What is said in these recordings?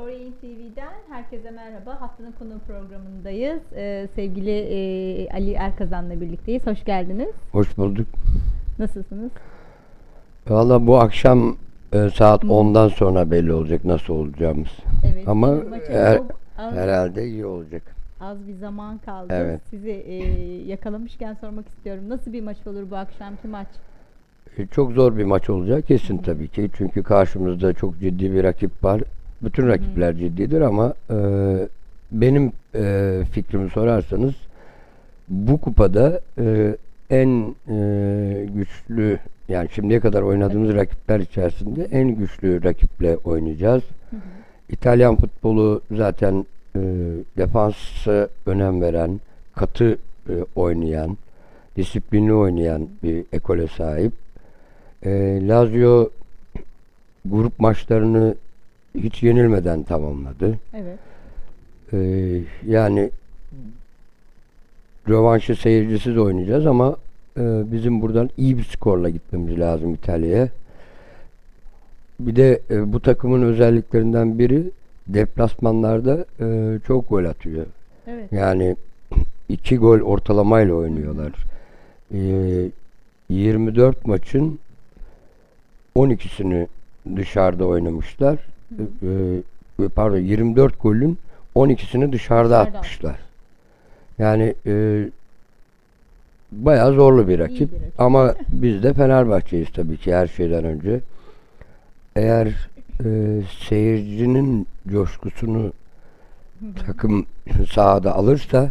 Korean TV'den herkese merhaba. Haftanın konu programındayız. Ee, sevgili e, Ali Erkazan'la birlikteyiz. Hoş geldiniz. Hoş bulduk. Nasılsınız? Valla bu akşam e, saat 10'dan sonra belli olacak nasıl olacağımız. Evet. Ama her- az, Herhalde iyi olacak. az bir zaman kaldı. Evet. Sizi e, yakalamışken sormak istiyorum. Nasıl bir maç olur bu akşamki maç? E, Çok zor bir maç olacak kesin tabii ki. Çünkü karşımızda çok ciddi bir rakip var. Bütün rakipler ciddidir ama e, benim e, fikrimi sorarsanız bu kupada e, en e, güçlü yani şimdiye kadar oynadığımız rakipler içerisinde en güçlü rakiple oynayacağız. İtalyan futbolu zaten e, defansa önem veren, katı e, oynayan, disiplinli oynayan bir ekole sahip. E, Lazio grup maçlarını hiç yenilmeden tamamladı. Evet. E, yani rövanşı seyircisiz oynayacağız ama e, bizim buradan iyi bir skorla gitmemiz lazım İtalya'ya. Bir de e, bu takımın özelliklerinden biri deplasmanlarda e, çok gol atıyor. Evet. Yani iki gol ortalamayla oynuyorlar. E, 24 maçın 12'sini dışarıda oynamışlar. E, e, pardon 24 golün 12'sini dışarıda Dışarıda atmışlar. Yani e, bayağı zorlu bir rakip. bir rakip. Ama biz de Fenerbahçe'yiz tabii ki her şeyden önce. Eğer e, seyircinin coşkusunu takım sahada alırsa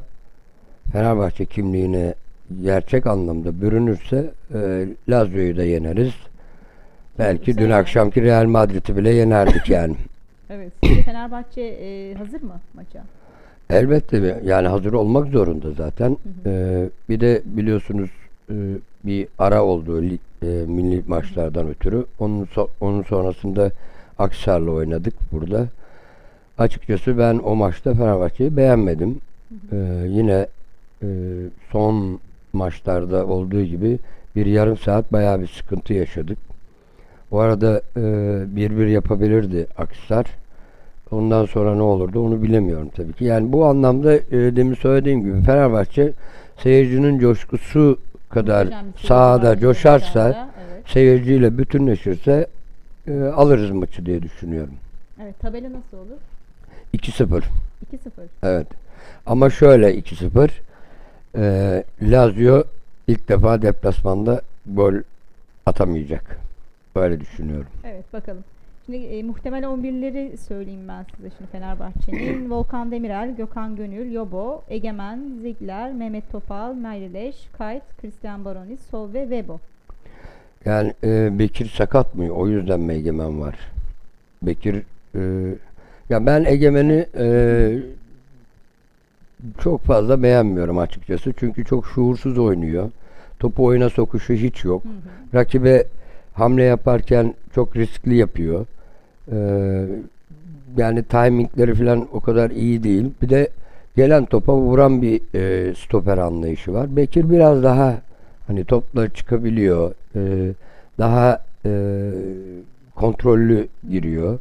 Fenerbahçe kimliğine gerçek anlamda bürünürse e, Lazio'yu da yeneriz. Belki dün akşamki Real Madrid'i bile yenerdik yani. Evet. Sizce Fenerbahçe e, hazır mı maça? Elbette yani hazır olmak zorunda zaten. Ee, bir de biliyorsunuz e, bir ara oldu lig, e, milli maçlardan ötürü. Onun so- onun sonrasında Aksar'la oynadık burada. Açıkçası ben o maçta Fenerbahçe'yi beğenmedim. Ee, yine e, son maçlarda olduğu gibi bir yarım saat bayağı bir sıkıntı yaşadık. O arada e, bir bir yapabilirdi Aksar. Ondan sonra ne olurdu onu bilemiyorum tabii ki. Yani bu anlamda e, demin söylediğim gibi Fenerbahçe seyircinin coşkusu kadar sahada coşarsa, sahada. Evet. seyirciyle bütünleşirse e, alırız maçı diye düşünüyorum. Evet. Tabela nasıl olur? 2-0. 2-0. Evet. Ama şöyle 2-0. E, Lazio ilk defa deplasmanda gol atamayacak. Böyle düşünüyorum. Evet bakalım. Şimdi e, muhtemel 11'leri söyleyeyim ben size şimdi Fenerbahçe'nin. Volkan Demirel, Gökhan Gönül, Yobo, Egemen, Ziegler, Mehmet Topal, Merileş, Kayt, Christian Baronis, Sol ve Vebo. Yani e, Bekir sakat mı? O yüzden mi Egemen var? Bekir e, ya ben Egemen'i e, çok fazla beğenmiyorum açıkçası. Çünkü çok şuursuz oynuyor. Topu oyuna sokuşu hiç yok. Rakibe hamle yaparken çok riskli yapıyor. E, yani timingleri falan o kadar iyi değil. Bir de gelen topa vuran bir e, stoper anlayışı var. Bekir biraz daha hani topla çıkabiliyor. E, daha e, kontrollü giriyor.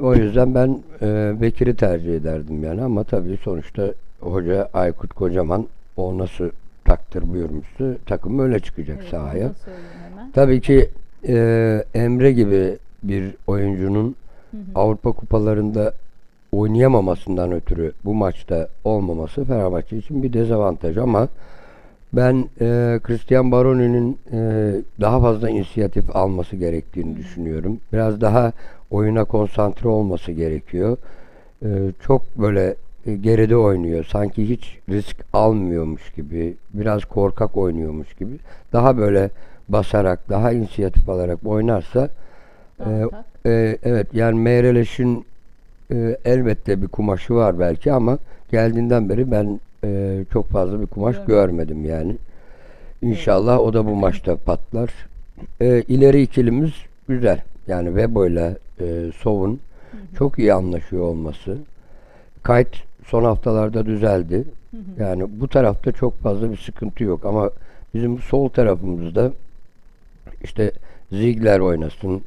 O yüzden ben e, Bekir'i tercih ederdim yani ama tabii sonuçta hoca Aykut Kocaman o nasıl takdir buyurmuştu takım öyle çıkacak Evet, sahaya. Tabii ki e, Emre gibi bir oyuncunun Hı hı. Avrupa kupalarında oynayamamasından ötürü bu maçta olmaması Fenerbahçe için bir dezavantaj ama ben e, Christian Baroni'nin e, daha fazla inisiyatif alması gerektiğini düşünüyorum. Biraz daha oyuna konsantre olması gerekiyor. E, çok böyle geride oynuyor. Sanki hiç risk almıyormuş gibi, biraz korkak oynuyormuş gibi. Daha böyle basarak, daha inisiyatif alarak oynarsa e, e, evet yani Meyreleş'in e, elbette bir kumaşı var belki ama geldiğinden beri ben e, çok fazla bir kumaş Görmedim. görmedim yani. İnşallah o da bu maçta patlar. E, ileri ikilimiz güzel. Yani Webo ile e, Sov'un çok iyi anlaşıyor olması. Kayıt son haftalarda düzeldi. Yani bu tarafta çok fazla bir sıkıntı yok ama bizim sol tarafımızda işte Ziegler oynasın,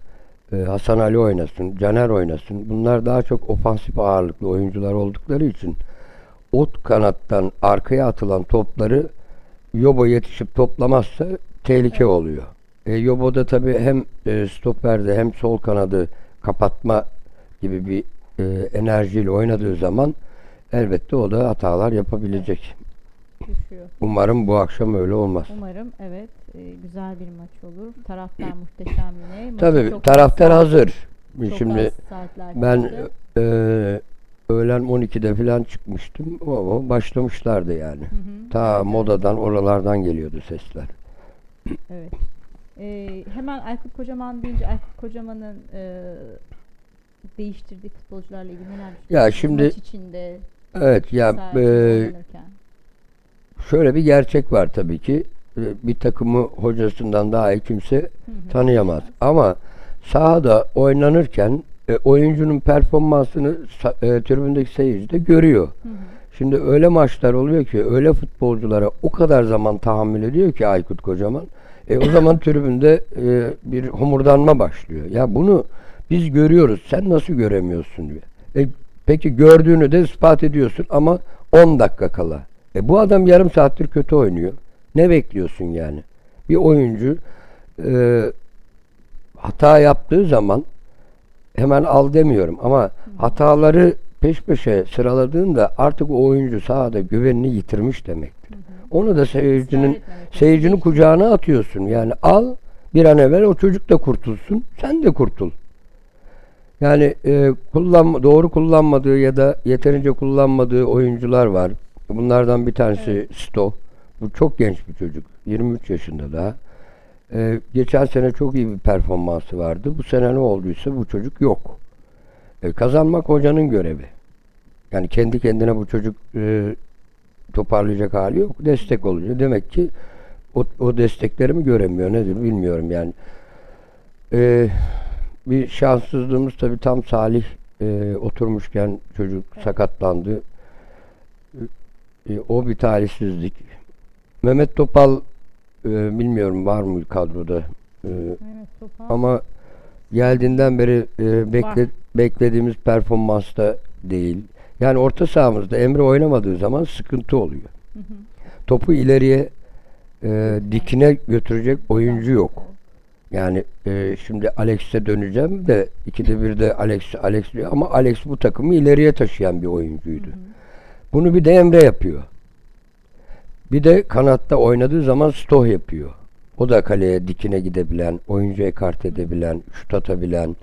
e, Hasan Ali oynasın, Caner oynasın. Bunlar daha çok ofansif ağırlıklı oyuncular oldukları için ot kanattan arkaya atılan topları Yobo yetişip toplamazsa tehlike oluyor. E, Yobo da tabii hem e, stoperde hem sol kanadı kapatma gibi bir e, enerjiyle oynadığı zaman elbette o da hatalar yapabilecek. Düşüyor. Umarım bu akşam öyle olmaz. Umarım evet e, güzel bir maç olur. Taraftar muhteşem yine. Maçı Tabii çok taraftar az- hazır. çok Şimdi az saatler ben kaldı. e, öğlen 12'de falan çıkmıştım. O başlamışlardı yani. Hı hı. Ta modadan oralardan geliyordu sesler. Evet. Ee, hemen Aykut Kocaman deyince Aykut Kocaman'ın e, değiştirdiği futbolcularla ilgili neler düşünüyorsunuz? Ya şimdi Maç içinde evet ya e, şöyle bir gerçek var tabii ki. E, Bir takımı hocasından daha iyi kimse Hı hı. tanıyamaz. Ama sahada oynanırken e, oyuncunun performansını e, tribündeki seyirci de görüyor. Hı hı. Şimdi öyle maçlar oluyor ki öyle futbolculara o kadar zaman tahammül ediyor ki Aykut Kocaman. E, o zaman tribünde e, bir homurdanma başlıyor. Ya bunu biz görüyoruz. Sen nasıl göremiyorsun diyor. E, peki gördüğünü de ispat ediyorsun ama 10 dakika kala. E, bu adam yarım saattir kötü oynuyor. Ne bekliyorsun yani? Bir oyuncu e, hata yaptığı zaman hemen al demiyorum ama hataları peş peşe sıraladığında artık o oyuncu sahada güvenini yitirmiş demektir. Onu da seyircinin seyircinin kucağına atıyorsun. Yani al bir an evvel o çocuk da kurtulsun, sen de kurtul. Yani e, kullan doğru kullanmadığı ya da yeterince kullanmadığı oyuncular var. Bunlardan bir tanesi Sto. Bu çok genç bir çocuk. 23 yaşında daha. E, geçen sene çok iyi bir performansı vardı. Bu sene ne olduysa bu çocuk yok. E, kazanmak hocanın görevi. Yani kendi kendine bu çocuk e, toparlayacak hali yok. Destek oluyor. Demek ki o, o desteklerimi göremiyor. Nedir bilmiyorum yani. E, bir şanssızlığımız tabii tam Salih e, oturmuşken çocuk sakatlandı. E, o bir talihsizlik. Mehmet Topal e, bilmiyorum var mı kadroda. E, Evet, Topal. ama geldiğinden beri e, bekle, Var. beklediğimiz performansta değil. Yani orta sahamızda Emre oynamadığı zaman sıkıntı oluyor. Hı hı. Topu ileriye e, dikine götürecek oyuncu yok. Yani e, şimdi Alex'e döneceğim de ikide bir de Alex Alex diyor ama Alex bu takımı ileriye taşıyan bir oyuncuydu. Hı hı. Bunu bir de Emre yapıyor. Bir de kanatta oynadığı zaman Stoh yapıyor. O da kaleye dikine gidebilen, oyuncu ekart edebilen, şut atabilen,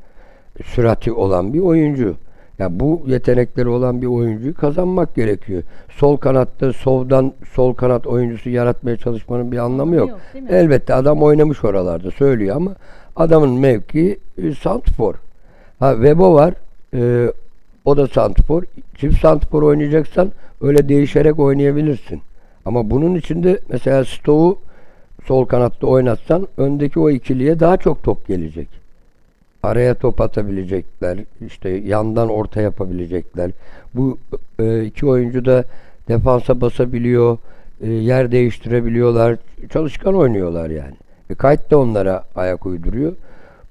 sürati olan bir oyuncu. Ya bu yetenekleri olan bir oyuncuyu kazanmak gerekiyor. Sol kanatta soldan sol kanat oyuncusu yaratmaya çalışmanın bir anlamı yok. mi? Elbette adam oynamış oralarda söylüyor ama adamın mevkii e, santfor. Ha Vebo var. e, o da santfor. Çift santfor oynayacaksan öyle değişerek oynayabilirsin. Ama bunun içinde mesela Stoğu sol kanatta oynatsan öndeki o ikiliye daha çok top gelecek. Araya top atabilecekler. işte yandan orta yapabilecekler. Bu e, iki oyuncu da defansa basabiliyor. e, yer değiştirebiliyorlar. Çalışkan oynuyorlar yani. E, Kayıt da onlara ayak uyduruyor.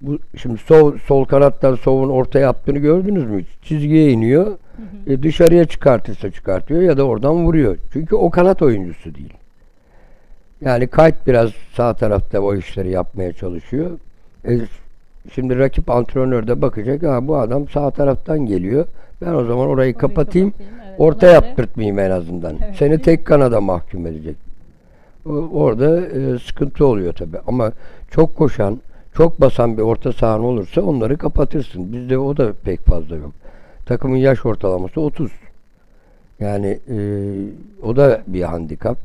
Bu şimdi sol, sol kanattan Sov'un orta yaptığını gördünüz mü? Çizgiye iniyor. E, dışarıya çıkartırsa çıkartıyor ya da oradan vuruyor. Çünkü o kanat oyuncusu değil. Yani Kayıt biraz sağ tarafta o işleri yapmaya çalışıyor. E, şimdi rakip antrenör de bakacak. Ha, bu adam sağ taraftan geliyor. Ben o zaman orayı kapatayım. evet. Orta göre- yaptırtmayayım en azından. Evet, Seni tek kanada mahkum edecek. Orada e, sıkıntı oluyor tabi. Ama çok koşan, çok basan bir orta sahan olursa onları kapatırsın. Bizde o da pek fazla yok. Takımın yaş ortalaması 30. Yani e, o da bir handikap.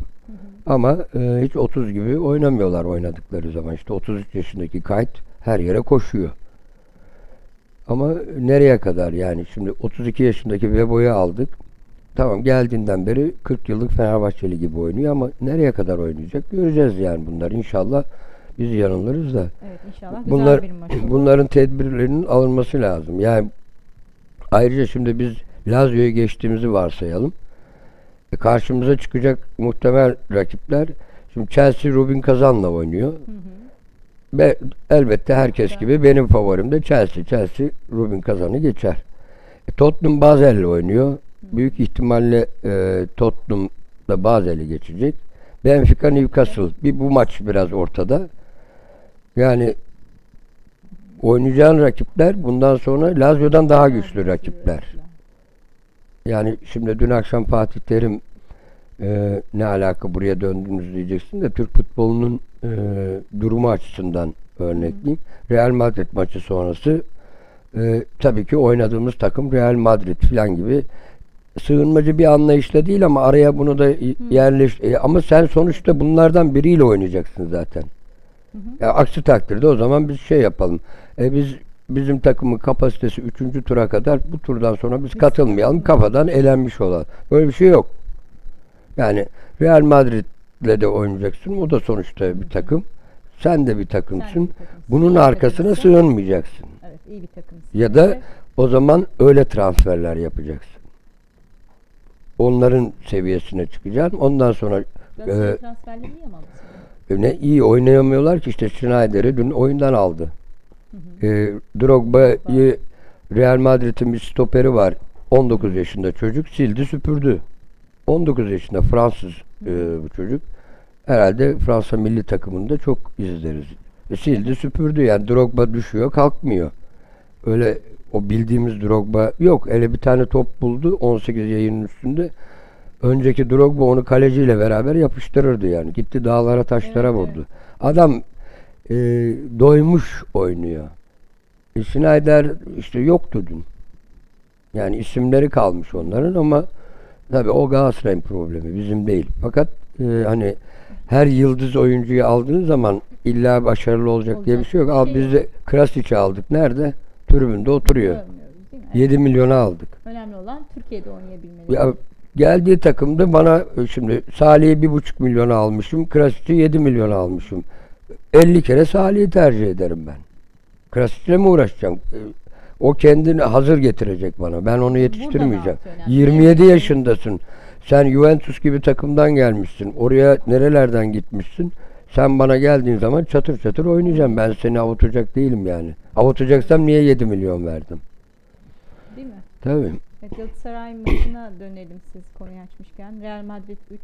Ama e, hiç 30 gibi oynamıyorlar oynadıkları zaman. İşte 33 yaşındaki kayıt her yere koşuyor. Ama nereye kadar yani şimdi 32 yaşındaki Vebo'yu aldık. Tamam geldiğinden beri 40 yıllık Fenerbahçeli gibi oynuyor ama nereye kadar oynayacak göreceğiz yani bunlar. İnşallah biz yanılırız da. Evet inşallah güzel Bunlar bir maç olur. bunların tedbirlerinin alınması lazım. Yani ayrıca şimdi biz Lazio'yu geçtiğimizi varsayalım. E, karşımıza çıkacak muhtemel rakipler. Şimdi Chelsea Rubin Kazan'la oynuyor. Hı hı. Ve elbette herkes gibi benim favorim de Chelsea. Chelsea Rubin kazanı geçer. E, Tottenham Basel'le oynuyor. Büyük ihtimalle e, Tottenham da Basel'i geçecek. Benfica Newcastle. Bir bu maç biraz ortada. Yani oynayacağın rakipler bundan sonra Lazio'dan daha güçlü rakipler. Yani şimdi dün akşam Fatih Terim e, ne alaka buraya döndünüz diyeceksin de Türk futbolunun e, durumu açısından örnekleyeyim. Real Madrid maçı sonrası e, tabii ki oynadığımız takım Real Madrid falan gibi sığınmacı bir anlayışla değil ama araya bunu da yerleş e, ama sen sonuçta bunlardan biriyle oynayacaksın zaten. Hı hı. Ya aksi takdirde o zaman biz şey yapalım. E, biz bizim takımın kapasitesi 3. tura kadar bu turdan sonra biz katılmayalım. Kafadan elenmiş olan. Böyle bir şey yok. Yani Real Madrid'le de oynayacaksın. O da sonuçta bir takım. Sen de bir takımsın. Sen bir takımsın. Bunun İyi arkasına takımsın. sığınmayacaksın. Evet iyi bir takımsın. Ya da o zaman öyle transferler yapacaksın. Onların seviyesine çıkacaksın. Ondan sonra e, transferleri iyi ama sene. ne iyi oynayamıyorlar ki işte Schneider'i dün oyundan aldı. E, Drogba'yı Real Madrid'in bir stoperi var. 19 yaşında çocuk sildi süpürdü. 19 yaşında Fransız e, bu çocuk. Herhalde Fransa milli takımında çok izleriz. E, sildi süpürdü yani Drogba düşüyor kalkmıyor. Öyle o bildiğimiz Drogba yok. Hele bir tane top buldu 18 yayının üstünde. Önceki Drogba onu kaleciyle beraber yapıştırırdı yani. Gitti dağlara taşlara Evet, vurdu. Adam e, doymuş oynuyor. E, Schneider işte yoktu dün. Yani isimleri kalmış onların ama tabii o Galatasaray'ın problemi bizim değil. Fakat e, hani her yıldız oyuncuyu aldığın zaman illa başarılı olacak, diye bir Olacak şey yok. Al şey biz de Krasic'i aldık. Nerede? Tribünde oturuyor. Görmüyoruz değil mi? Evet. 7 milyona aldık. Önemli olan Türkiye'de oynayabilmeli. Ya geldiği takımda bana e, şimdi Salih'i bir buçuk milyona almışım. Krasic'i 7 milyona almışım. 50 kere Salih'i tercih ederim ben. Krasic'le mi uğraşacağım? E, O kendini hazır getirecek bana. Ben onu yetiştirmeyeceğim. mantı önemli. 27 yaşındasın. Sen Juventus gibi takımdan gelmişsin. Oraya nerelerden gitmişsin? Sen bana geldiğin zaman çatır çatır oynayacağım. Ben seni avutacak değilim yani. Avutacaksam niye 7 milyon verdim? Değil mi? Tabii. Evet, Galatasaray maçına dönelim siz konuyu açmışken. Real Madrid 3.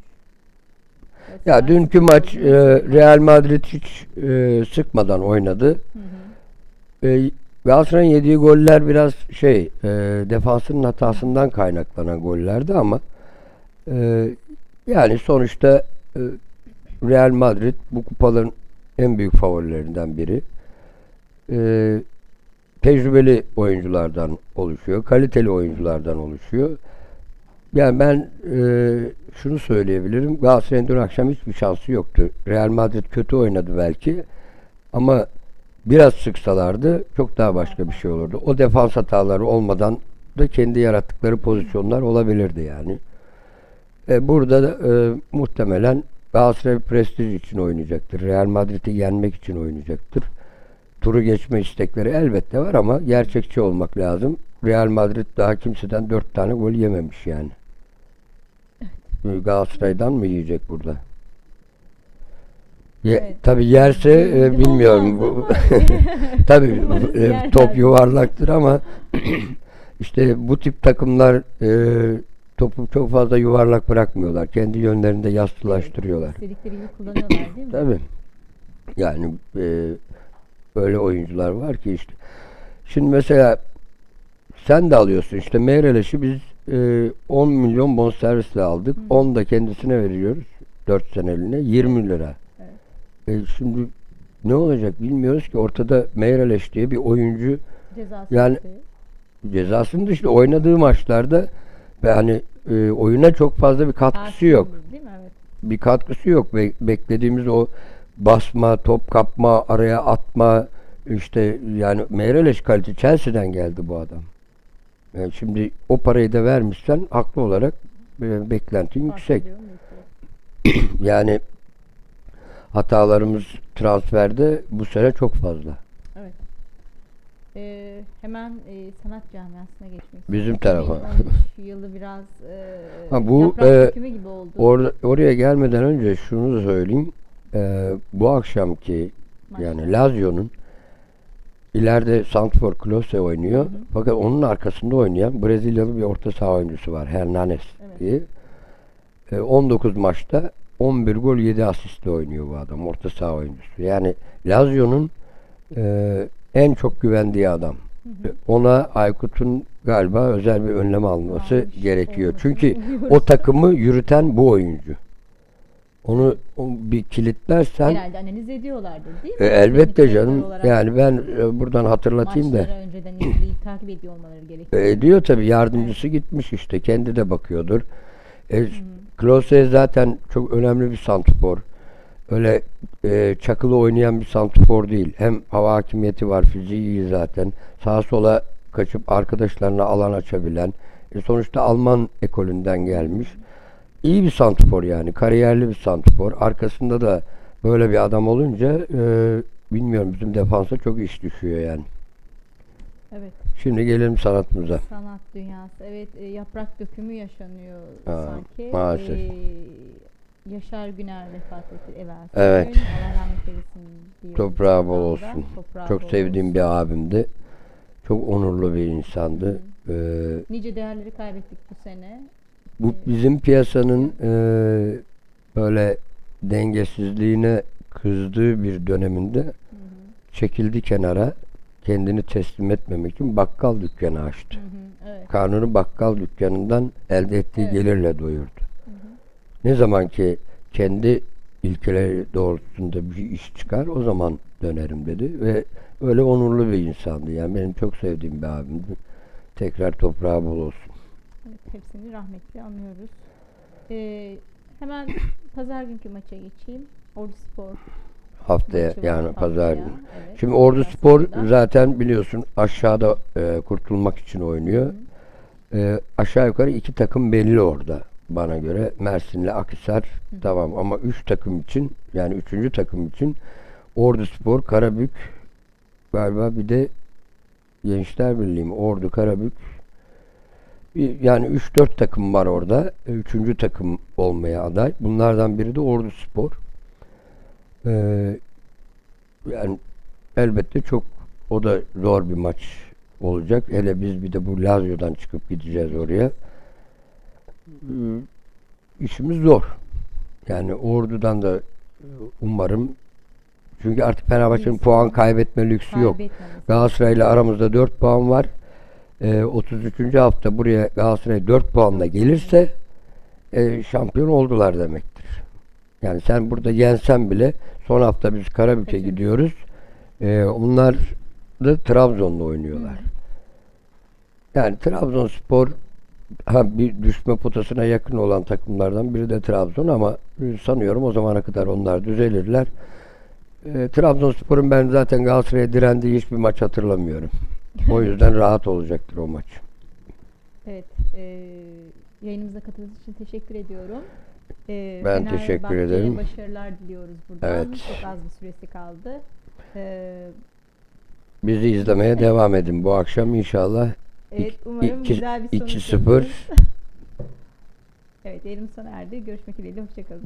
Ya dünkü maç e, Real Madrid hiç e, sıkmadan oynadı. Hı hı. E, Galatasaray'ın yediği goller biraz şey e, defansının hatasından kaynaklanan gollerdi ama e, yani sonuçta e, Real Madrid bu kupaların en büyük favorilerinden biri. E, tecrübeli oyunculardan oluşuyor, kaliteli oyunculardan oluşuyor. Yani ben e, şunu söyleyebilirim. Galatasaray'ın dün akşam hiçbir şansı yoktu. Real Madrid kötü oynadı belki ama biraz sıksalardı çok daha başka bir şey olurdu. O defans hataları olmadan da kendi yarattıkları pozisyonlar olabilirdi yani. E, burada da e, muhtemelen Galatasaray prestij için oynayacaktır. Real Madrid'i yenmek için oynayacaktır. Turu geçme istekleri elbette var ama gerçekçi olmak lazım. Real Madrid daha kimseden dört tane gol yememiş yani. E, Galatasaray'dan mı yiyecek burada? Ye, Evet. Tabii yerse e, bilmiyorum. Bu, tabii e, top yuvarlaktır ama işte bu tip takımlar e, topu çok fazla yuvarlak bırakmıyorlar. Kendi yönlerinde yastılaştırıyorlar. İstedikleri gibi kullanıyorlar değil mi? Tabii. Yani e, öyle oyuncular var ki işte. Şimdi mesela sen de alıyorsun işte Meyreleş'i biz e, 10 milyon bonservisle aldık. Hı. 10 da kendisine veriyoruz. 4 seneliğine 20 lira. Evet. E, şimdi ne olacak bilmiyoruz ki ortada Meyreleş diye bir oyuncu Cezası Yani- işte. cezasının dışında oynadığı maçlarda ve hani e, oyuna çok fazla bir katkısı yok. Değil mi? Evet. bir katkısı yok. Be- beklediğimiz o basma, top kapma, araya atma işte yani Meireles kalite Chelsea'den geldi bu adam. Yani şimdi o parayı da vermişsen haklı olarak e, beklentin yüksek. Yani hatalarımız transferde bu sene çok fazla. Evet. Ee, hemen e, sanat camiasına geçmek Bizim tarafa. 2013 yılı biraz e, Ha, bu, e, gibi oldu. Orada, oraya gelmeden önce şunu da söyleyeyim. Ee, bu akşamki Maçta. Yani Lazio'nun ileride Santifor Klose oynuyor. Hı hı. Fakat onun arkasında oynayan Brezilyalı bir orta saha oyuncusu var. Hernanes Evet. diye. E, 19 maçta 11 gol 7 asistle oynuyor bu adam. Orta saha oyuncusu. Yani Lazio'nun e, en çok güvendiği adam. Hı hı. Ona Aykut'un galiba özel bir önlem alması Almış gerekiyor. Çünkü o takımı yürüten bu oyuncu. Onu bir kilitlersen Herhalde analiz ediyorlardır değil e, mi? elbette Teknik canım. olarak Yani ben e, buradan hatırlatayım da. önceden izleyip takip ediyor olmaları gerekiyor. E, ediyor tabii yardımcısı gitmiş işte. Kendi de bakıyordur. E, Klose zaten çok önemli bir santrfor. Öyle e, çakılı oynayan bir santrfor değil. Hem hava hakimiyeti var, fiziği iyi zaten. Sağa sola kaçıp arkadaşlarına alan açabilen. E, sonuçta Alman ekolünden gelmiş. İyi bir santrfor yani. Kariyerli bir santrfor. Arkasında da böyle bir adam olunca e, bilmiyorum bizim defansa çok iş düşüyor yani. Evet. Şimdi gelelim sanatımıza. Sanat dünyası. Evet e, yaprak dökümü yaşanıyor Ha, sanki. maalesef. E, Yaşar Güner vefat etti evvelsi Evet. Allah rahmet eylesin diyoruz Toprağı bol olsun. Toprağı Çok bol sevdiğim olsun. bir abimdi. Çok onurlu bir insandı. Ee, Nice değerleri kaybettik bu sene. Bu bizim piyasanın e, böyle dengesizliğine kızdığı bir döneminde çekildi kenara. Kendini teslim etmemek için bakkal dükkanı açtı. Hı hı. Evet. Karnını bakkal dükkanından elde ettiği Evet. gelirle doyurdu. Hı hı. Ne zaman ki kendi ilkeleri doğrultusunda bir iş çıkar o zaman dönerim dedi ve öyle onurlu bir insandı. Yani benim çok sevdiğim bir abimdi. Tekrar toprağı bol olsun. Hepsini rahmetli anıyoruz. Ee, hemen pazar günkü maça geçeyim. Ordu Spor Haftaya maçı yani haftaya. pazar günü. Evet, Şimdi Ordu Spor deplasmanda. zaten biliyorsun aşağıda e, kurtulmak için oynuyor. Hı. E, aşağı yukarı iki takım belli orada bana göre. Mersin'le Akhisar Hı. tamam ama üç takım için yani üçüncü takım için Ordu Spor, Karabük galiba bir de Gençler Birliği mi? Ordu, Karabük yani 3-4 takım var orada. Üçüncü takım olmaya aday. Bunlardan biri de Ordu Spor. Ee, yani elbette çok o da zor bir maç olacak. Hele biz bir de bu Lazio'dan çıkıp gideceğiz oraya. Ee, işimiz zor. Yani Ordu'dan da e, umarım çünkü artık Fenerbahçe'nin puan kaybetme lüksü yok. Galatasaray ile aramızda 4 puan var. Ee, 33. hafta buraya Galatasaray 4 puanla gelirse e, şampiyon oldular demektir. Yani sen burada yensen bile son hafta biz Karabük'e gidiyoruz. Ee, onlar da Trabzon'la oynuyorlar. Yani Trabzonspor ha bir düşme potasına yakın olan takımlardan biri de Trabzon ama e, sanıyorum o zamana kadar onlar düzelirler. E, Trabzonspor'un ben zaten Galatasaray'a direndiği hiçbir maç hatırlamıyorum. O yüzden rahat olacaktır o maç. Evet. E, yayınımıza katıldığınız için teşekkür ediyorum. E, Ben teşekkür Fenerbahçe'ye ederim. başarılar diliyoruz buradan. Evet. Çok az bir süresi kaldı. E, Bizi izlemeye devam edin bu akşam inşallah. evet umarım iki- güzel bir sonuç 2-0 alırız. Evet yayınımız sona erdi. Görüşmek dileğiyle. Hoşçakalın.